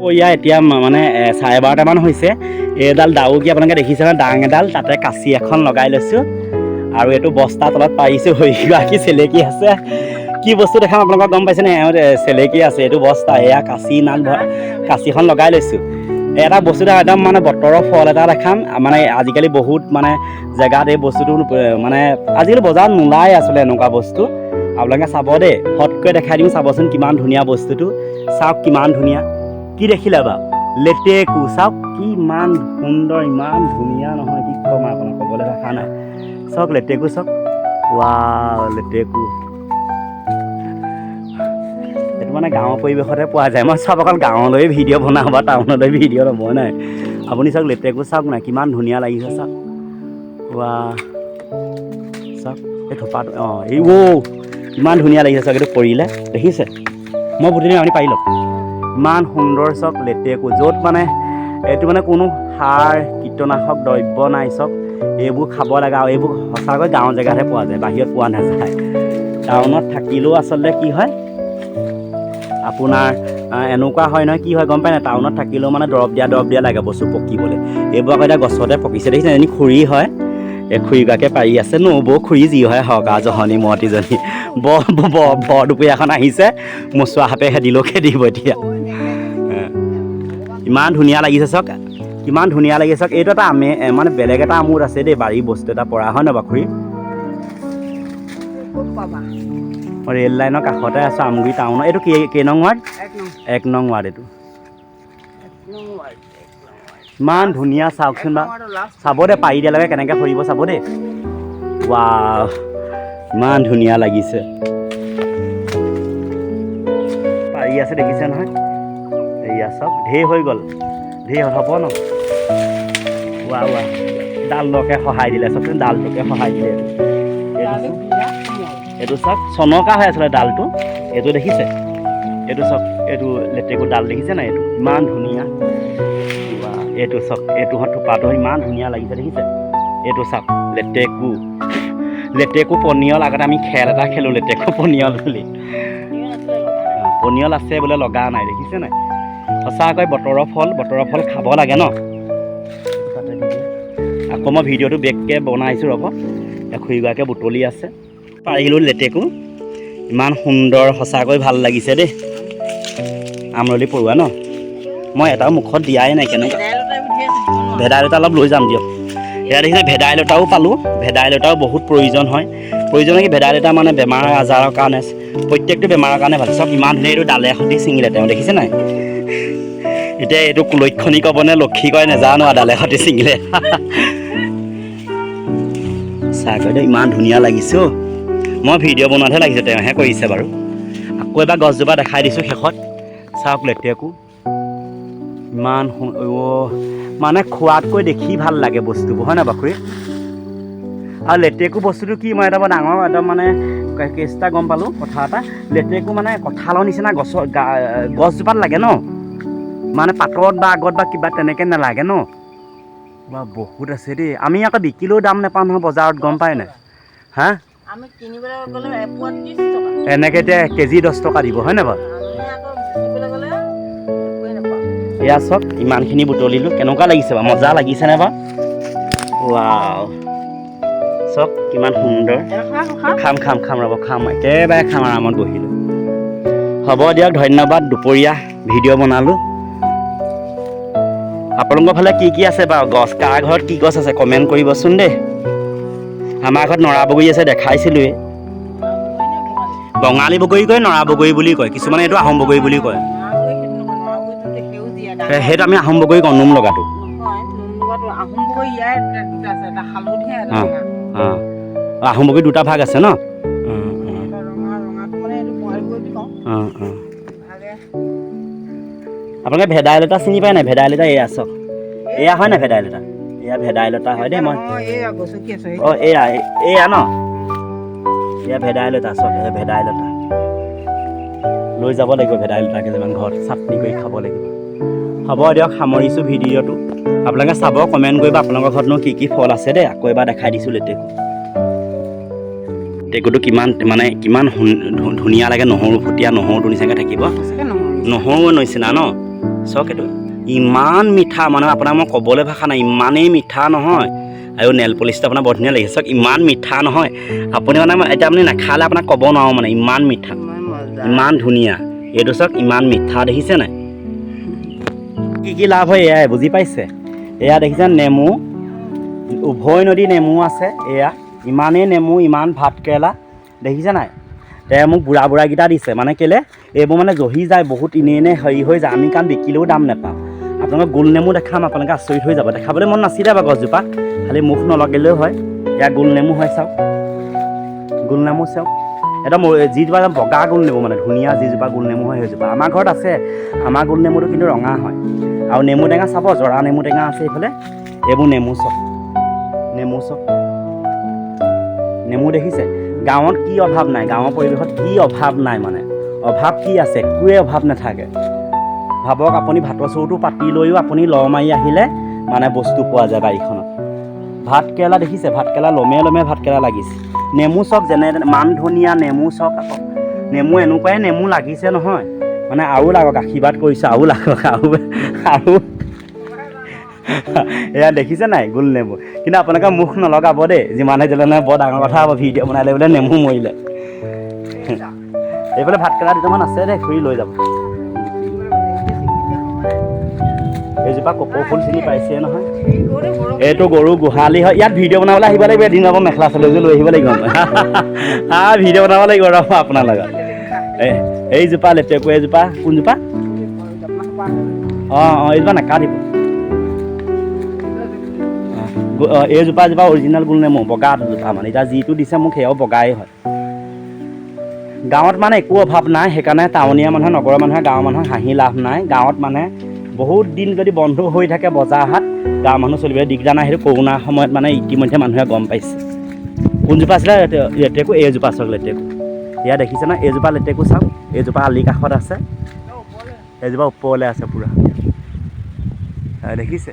দুপৰীয়া এতিয়া মানে চাৰে বাৰটামান হৈছে। এইডাল ডাউকি আপোনালোকে দেখিছে নহয় ডাং এডাল, তাতে কাঁচি এখন লগাই লৈছোঁ। আৰু এইটো বস্তা তলত পাৰিছোঁ হৈগৰাকী চেলেকি আছে। কি বস্তু দেখাম আপোনালোকক গম পাইছেনে? চেলেকি আছে, এইটো বস্তা, এয়া কাঁচি ভৰা, কাঁচিখন লগাই লৈছোঁ। এটা বস্তু দেখা একদম মানে বতৰৰ ফল এটা দেখাম। মানে আজিকালি বহুত মানে জেগাত এই বস্তুটো মানে আজিকালি বজাৰত নোলায় আচলতে এনেকুৱা বস্তু। আপোনালোকে চাব দেই ফটকৈ দেখাই দিওঁ, চাবচোন কিমান ধুনীয়া বস্তুটো। চাওক কিমান ধুনীয়া। কি দেখিলে বাৰু লেটেকু চাওক কিমান সুন্দৰ ইমান ধুনীয়া নহয় কি ক'ম আপোনাক ক'বলৈ ভাষা নাই। চাওক লেটেকু চাওক। ৱা লেটেকু। এইটো মানে গাঁৱৰ পৰিৱেশতে পোৱা যায়। মই চব অকল গাঁৱলৈ ভিডিঅ' বনাওঁ বা টাউনলৈ ভিডিঅ' নবনাই আপুনি চাওক লেটেকু চাওক না কিমান ধুনীয়া লাগিছে চাওক। ৱা চাওক এই থোপাটো অঁ এই ঔ ইমান ধুনীয়া লাগিছে চাওক এইটো পৰিলে। দেখিছে? মই দিম আপুনি পাৰি লওক। ইমান সুন্দৰ চাওক লেটেকু য'ত মানে এইটো মানে কোনো সাৰ, কীটনাশক, দ্ৰব্য নাই চাওক এইবোৰ খাব লাগে আৰু এইবোৰ সঁচাকৈ গাঁৱৰ জেগাতহে পোৱা যায়, বাহিৰত পোৱা নাযায়। টাউনত থাকিলেও আচলতে কি হয়? আপোনাৰ এনেকুৱা হয় নহয়, কি হয় গম পায় নাই টাউনত থাকিলেও মানে দৰৱ দিয়া দৰৱ দিয়া লাগে বস্তু পকিবলৈ। এইবোৰ আকৌ এতিয়া গছতে পকিছে দেখিছে এজনী খুৰী হয়। এই খুৰীগৰাকীয়ে পাৰি আছে নবৌ খুৰী যি হয়, হওক আৰু জহনী মতিজনী বৰ বৰ দুপৰীয়াখন আহিছে। মোচোৱা সাপে খেদিলেও খেদিব এতিয়া। ইমান ধুনীয়া লাগিছে চাওক কিমান ধুনীয়া লাগিছে চাওক এইটো এটা আমে মানে বেলেগ এটা আমোদ আছে দেই বাৰীৰ বস্তু এটা পৰা। হয় নহয় বাৰু খুৰী মই ৰেল লাইনৰ কাষতে আছোঁ আমগুৰি টাউনত এইটো কেই কেই নং ৱাৰ্ড? এক নং। ৱাৰ্ড এইটো। নং নং। ইমান ধুনীয়া চাওকচোন বা। নং চাব দে পাৰি দিয়ালৈকে কেনেকৈ ফুৰিব চাব দেই ৱা ইমান ধুনীয়া লাগিছে। পাৰি আছে দেখিছে নহয়? এয়া চব ঢেৰ হৈ গ'ল। ঢেৰ হ'ব ন? ৱা ৱা ডালটোকে সহায় দিলে চাওকচোন ডালটোকে সহায় দিলে। এইটো। চাওক। চনকা হৈ আছিলে ডালটো। এইটো দেখিছে? এইটো চাওক এইটো লেটেকু ডাল দেখিছে নাই এইটো? ইমান ধুনীয়া। এইটো চাওক এইটো থোপাটো ইমান ধুনীয়া লাগিছে দেখিছে? এইটো চাওক লেটেকু। লেটেকু পনিয়ল আগতে আমি খেল এটা খেলোঁ লেটেকু পনিয়ল বুলি। পনিয়ল আছে বোলে লগা নাই দেখিছে নাই? সঁচাকৈ বতৰৰ ফল বতৰৰ ফল খাব লাগে ন। আকৌ মই ভিডিঅ'টো বেগকৈ বনাইছোঁ ৰ'ব। খুৰীগৰাকীয়ে বুটলি আছে। পাৰিলোঁ লেটেকু। ইমান সুন্দৰ, সঁচাকৈ ভালো লাগিছে দেই। আমৰলি পৰুৱা ন? মই এটাও মুখত দিয়াই নাই কেনেকৈ ভেদাইলতা অলপ লৈ যাম দিয়ক। এয়া দেখিছে ভেদাইলতাও পালোঁ। ভেদাইলতাও বহুত প্ৰয়োজন হয়। প্ৰয়োজন কি ভেদাইলতা মানে বেমাৰ আজাৰৰ কাৰণে, প্ৰত্যেকটো বেমাৰৰ কাৰণে ভালো। চব ইমান ধুনীয়া এইটো ডালে সতি ছিঙিলে তেওঁ, দেখিছে নাই? এতিয়া এইটো কুলক্ষণী ক'ব নে লক্ষী কয় নেজানো আৰু ডালে সতি ছিঙিলে চাগৈ দেই ইমান ধুনীয়া লাগিছে মই ভিডিঅ' বনোৱাতহে লাগিছে তেওঁহে কৰিছে বাৰু। আকৌ এবাৰ গছজোপা দেখাই দিছোঁ শেষত। চাওক লেটেকু ইমান মানে খোৱাতকৈ দেখি ভাল লাগে বস্তুবোৰ হয় নাই বাখুৰী আৰু লেটেকু বস্তুটো কি মই এটা ডাঙৰ একদম মানে কে- কেছ এটা গম পালোঁ কথা এটা। লেটেকু মানে কঁঠালৰ নিচিনা গছৰ গছজোপাত লাগে ন? মানে পাতত বা আগত বা কিবা তেনেকৈ নালাগে ন? বা বহুত আছে দেই। আমি আকৌ বিকিলেও দাম নাপাওঁ নহয় বজাৰত গম পায় নাই? হা? এনেকৈ এতিয়া কেজি দহ টকা দিব হয় নাই বাৰু? এয়া চাওক ইমানখিনি বুটলিলোঁ। কেনেকুৱা লাগিছে বাৰু? মজা লাগিছেনে বাৰু? ৱাও। চাওক কিমান সুন্দৰ। খাম খাম খাম ৰ'ব খাম। একেবাৰে খাম আৰামত বহিলোঁ। হ'ব দিয়ক ধন্যবাদ। দুপৰীয়া ভিডিঅ' বনালোঁ। আপোনালোকৰ ফালে কি কি আছে বাৰু? গছ কাৰ ঘৰত কি গছ আছে? কমেণ্ট কৰিবচোন দেই। আমাৰ ঘৰত নৰা বগৰী আছে দেখাইছিলোঁৱেই। বঙালী বগৰী কয় নৰা বগৰী বুলি কয়। কিছুমানে এইটো আহোম বগৰী বুলি কয়। সেইটো আমি আহোম বগৰী কওঁ নোম লগাটো। আহোম বগৰী দুটা ভাগ আছে ন? আপোনালোকে ভেদাইলতা চিনি পায় নাই? ভেদাইলতা এয়া চাওক এয়া হয় নাই ভেদাইলতা? এয়া ভেদাইলতা হয় দেই মই। অঁ এয়া এয়া ন? এয়া ভেদাইলতা চাওক এয়া ভেদাইলতা। লৈ যাব লাগিব ভেদাইলতা কেইটামান ঘৰত চাটনি কৰি খাব লাগিব। হ'ব দিয়ক সামৰিছোঁ ভিডিঅ'টো। আপোনালোকে চাব কমেণ্ট কৰিব আপোনালোকৰ ঘৰতনো কি কি ফল আছে দেই আকৌ এবাৰ দেখাই দিছোঁ লেটেকু। লেটেকুটো কিমান মানে কিমান ধুনীয়া লাগে নহৰু ফুটীয়া নহৰুটো নিচিনাকৈ থাকিব। নহৰু নিচিনা ন? চাওক এইটো ইমান মিঠা মানে আপোনাক মই ক'বলৈ ভাষা নাই ইমানেই মিঠা নহয়। আৰু নেল পলিচটো আপোনাৰ বৰ ধুনীয়া লাগিছে চাওক ইমান মিঠা নহয়। আপুনি মানে এতিয়া আপুনি নাখালে আপোনাক ক'ব নোৱাৰোঁ মানে ইমান মিঠা। ইমান ধুনীয়া। এইটো চাওক ইমান মিঠা দেখিছে নাই? কি কি লাভ হয় এয়াই বুজি পাইছে? এয়া দেখিছে নেমু উভয় নদী নেমু আছে এয়া। ইমানেই নেমু ইমান ভাত কেৰেলা দেখিছে নাই? তে মোক বুঢ়া বুঢ়াকেইটা দিছে। মানে কেলে? এইবোৰ মানে জহি যায় বহুত এনেই এনেই হেৰি হৈ যায়। আমি কাৰণ বিকিলেও দাম নাপাওঁ। আপোনালোকে গোল নেমু দেখাম আপোনালোকে আচৰিত হৈ যাব। দেখাবলৈ মন নাছিলে বাৰু গছজোপা। খালি মুখ নলগালেও হয়। এয়া গোল নেমু হয় চাওক। গোল নেমু চাওক। একদম যিজোপা বগা গোল নেমু মানে ধুনীয়া যিজোপা গোল নেমু হয় সেইজোপা। আমাৰ ঘৰত আছে। আমাৰ গোল নেমুটো কিন্তু ৰঙা হয়। আৰু নেমু টেঙা চাব জৰা নেমু টেঙা আছে এইফালে। এইবোৰ নেমু চব নেমু চব নেমু দেখিছে? গাঁৱত কি অভাৱ নাই, গাঁৱৰ পৰিৱেশত কি অভাৱ নাই মানে? অভাৱ কি আছে? একোৱে অভাৱ নাথাকে। ভাবক, আপুনি ভাতৰ চৰুটো পাতি লৈও আপুনি ল মাৰি আহিলে মানে বস্তু পোৱা যায় বাৰীখনত। ভাত কেৰেলা দেখিছে? ভাত কেৰেলা লমে লমে ভাত কেৰেলা লাগিছে। নেমু চক যেনে মান ধনিয়া, নেমু চক আকৌ, নেমু এনেকুৱাই নেমু লাগিছে নহয়। মানে আৰু লাগক আশীৰ্বাদ কৰিছোঁ আৰু লাগক আৰু আৰু এয়া দেখিছে নাই? গোল নেমু। কিন্তু আপোনালোকে মুখ নলগাব দেই। যিমানে দিলে নাই বৰ ডাঙৰ কথা হ'ব ভিডিঅ' বনালে বোলে নেমু মৰিলে। এইফালে ভাত দুটামান আছে দেই খুৰি লৈ যাব। এইজোপা কপৌ ফুল চিনি পাইছে নহয়? এইটো গৰু গোহালি হয়। ইয়াত ভিডিঅ' বনাবলৈ আহিব লাগিব এদিন যাব মেখেলা চাদৰযোৰ লৈ আহিব লাগিব। হা ভিডিঅ' বনাব লাগিব ৰ'ব আপোনাৰ লগত। এই এইজোপা লেটেকু এইজোপা কোনজোপা? অঁ অঁ এইজোপা নাকাটিব। এইজোপা জোপা অৰিজিনেল গোল নেমু বগা জোপা মানে। এতিয়া যিটো দিছে মোক সেয়াও বগাই হয়। গাঁৱত মানে একো অভাৱ নাই, সেইকাৰণে টাউনীয়া মানুহে, নগৰৰ মানুহে, গাঁৱৰ মানুহৰ হাঁহি লাভ নাই। গাঁৱত মানে বহুত দিন যদি বন্ধ হৈ থাকে বজাৰ হাট, গাঁৱৰ মানুহ চলিবলৈ দিগদাৰ নাই। সেইটো কৰোণাৰ সময়ত মানে ইতিমধ্যে মানুহে গম পাইছে। কোনজোপা আছিলে? লেটে- লেটেকু এইজোপা চাওক লেটেকু। এয়া দেখিছে ন? এইজোপা লেটেকু চাওক। এইজোপা আলি কাষত আছে। এইজোপা ওপৰলৈ আছে পূৰা। দেখিছে?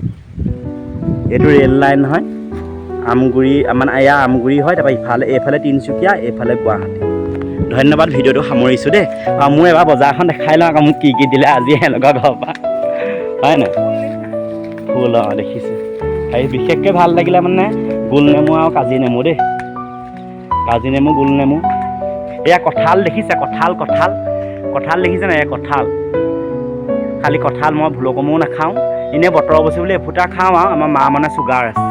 এইটো ৰেল লাইন হয়। আমগুৰি মানে এয়া আমগুৰি হয়, তাৰপৰা ইফালে এইফালে তিনিচুকীয়া, এইফালে গুৱাহাটী। ধন্যবাদ, ভিডিঅ'টো সামৰিছোঁ দেই। আৰু মোৰ এবাৰ বজাৰখন দেখাই লওঁ আকৌ মোক কি কি দিলে আজি এনেকুৱা ঘৰৰ পৰা। হয় নাই? ফুল, অঁ, দেখিছে। হেৰি বিশেষকৈ ভালো লাগিলে মানে গোল নেমু আৰু কাজি নেমু দেই। কাজি নেমু, গোল নেমু। এয়া কঁঠাল দেখিছে? কঁঠাল কঁঠাল। কঁঠাল দেখিছে নাই? এয়া কঁঠাল। খালি কঁঠাল মই ভুলকমো নাখাওঁ। এনেই বতৰৰ বস্তু বুলি এফুটা খাওঁ আৰু আমাৰ মা মানে চুগাৰ আছে।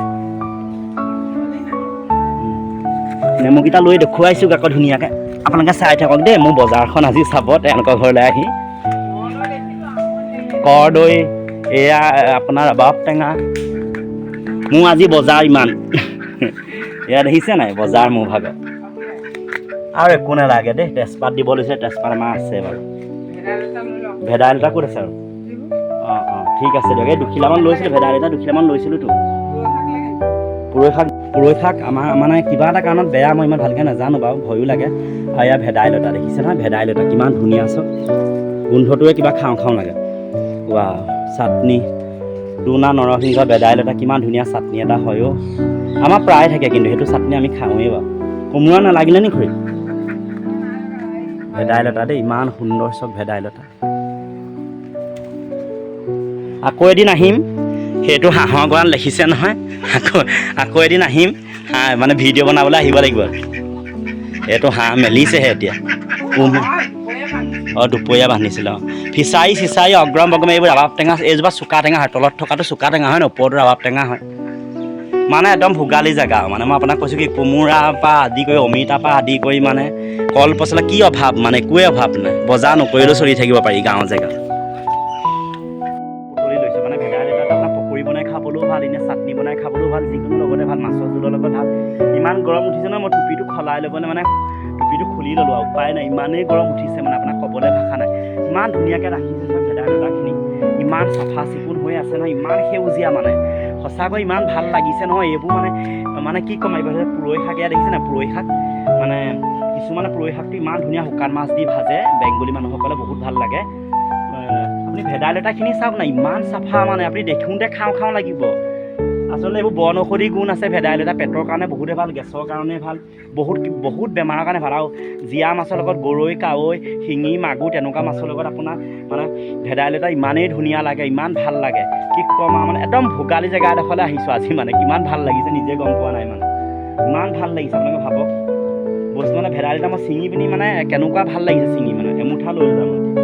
নেমুকেইটা লৈ দেখুৱাইছোঁ আকৌ ধুনীয়াকৈ। আপোনালোকে চাই থাকক দেই, মোৰ বজাৰখন আজি চাব তেওঁলোকৰ ঘৰলৈ আহি। কৰদৈ এয়া, আপোনাৰ ৰবাব টেঙা। মোৰ আজি বজাৰ ইমান। এয়া দেখিছে নাই, বজাৰ মোৰ ভাগত। আৰু একো নালাগে দেই, তেজপাত দিব লৈছে, তেজপাত আমাৰ আছে বাৰু। ভেদাইলতা ক'ত আছে আৰু? ঠিক আছে দিয়ক, এই দুখিলামান লৈছিলোঁ, ভেদাইলতা দুখিলামান লৈছিলোঁতো। পুৰৈ শাক পুৰৈ শাক আমাৰ মানে কিবা এটা কাৰণত বেয়া, মই ইমান ভালকৈ নাজানো বাৰু, ভয়ো লাগে। আৰু এয়া ভেদাইলতা, দেখিছে নহয়, ভেদাইলতা কিমান ধুনীয়া চব গোন্ধটোৱে কিবা খাওঁ খাওঁ লাগে। ৱা চাটনি। টুনা নৰসিংহ ভেদাইলতা কিমান ধুনীয়া চাটনি এটা হয় আমাৰ প্ৰায় থাকে কিন্তু, সেইটো চাটনি আমি খাওঁৱেই বাৰু। কোমোৰা নালাগিলে নি খুৰী? ভেদাইলতা দেই, ইমান সুন্দৰ চব ভেদাইলতা। আকৌ এদিন আহিম। সেইটো হাঁহৰ গঁৰাল দেখিছে নহয়। আকৌ আকৌ এদিন আহিম। হাঁহ মানে ভিডিঅ' বনাবলৈ আহিব লাগিব। এইটো হাঁহ মেলিছেহে এতিয়া। অঁ, দুপৰীয়া বান্ধিছিলে, অঁ। ফিচাৰী, চিচাৰী, অগ্ৰম, বগ্ৰম, এইবোৰ ৰাবাব টেঙা, এইজোপা চুকা টেঙা হয়। তলত থকাটো চুকা টেঙা হয় ন? ওপৰতো ৰাবাব টেঙা হয়। মানে একদম ভোগালী জেগা আৰু। মানে মই আপোনাক কৈছোঁ কি কোমোৰাৰ পৰা আদি কৰি অমিতাৰ পৰা আদি কৰি মানে কল পচলা, কি অভাৱ? মানে একোৱেই অভাৱ নাই। বজাৰ নকৰিলেও চলি থাকিব পাৰি গাঁৱৰ জেগাত। খাবলৈও ভাল এনে চাটনি বনাই খাবলৈও ভাল যিকোনো লগতে ভাল মাছৰ জোলৰ লগত ভাল। ইমান গৰম উঠিছে ন মই টুপিটো সলাই ল'বলৈ মানে টুপিটো খুলি ল'লোঁ আৰু উপায় নাই ইমানেই গৰম উঠিছে মানে আপোনাক ক'বলৈ ভাষা নাই। ইমান ধুনীয়াকৈ ৰাখিছে চব ভেদাইলতাখিনি ইমান চাফা চিকুণ হৈ আছে নহয় ইমান সেউজীয়া মানে। সঁচাকৈ ইমান ভাল লাগিছে নহয় এইবোৰ মানে মানে কি ক'ম এইবোৰ পুৰৈ শাক এয়া দেখিছে নাই পুৰৈ শাক? মানে কিছুমানে পুৰৈ শাকটো ইমান ধুনীয়া শুকান মাছ দি ভাজে বেংগলী মানুহসকলে বহুত ভাল লাগে। আপুনি ভেদাইলতাখিনি চাওক না, ইমান চাফা মানে আপুনি দেখোঁতে খাওঁ খাওঁ লাগিব। আচলতে এইবোৰ বন ঔষধি গুণ আছে ভেদাইলতা, পেটৰ কাৰণে বহুতে ভালো, গেছৰ কাৰণে ভালো, বহুত বহুত বেমাৰৰ কাৰণে ভালো আৰু জীয়া মাছৰ লগত গৰৈ, কাৱৈ, শিঙি, মাগুৰ, তেনেকুৱা মাছৰ লগত আপোনাৰ মানে ভেদাইলতা ইমানেই ধুনীয়া লাগে, ইমান ভালো লাগে। কি ক'ম আৰু মানে একদম ভোগালী জেগা এডোখৰলৈ আহিছোঁ আজি মানে কিমান ভালো লাগিছে, নিজে গম পোৱা নাই মানে। ইমান ভালো লাগিছে, আপোনালোকে ভাবক। বস্তু মানে ভেদাইলতা মই ছিঙি পিনি মানে কেনেকুৱা ভালো লাগিছে ছিঙি মানে এমুঠা লৈ ল'লোঁ মই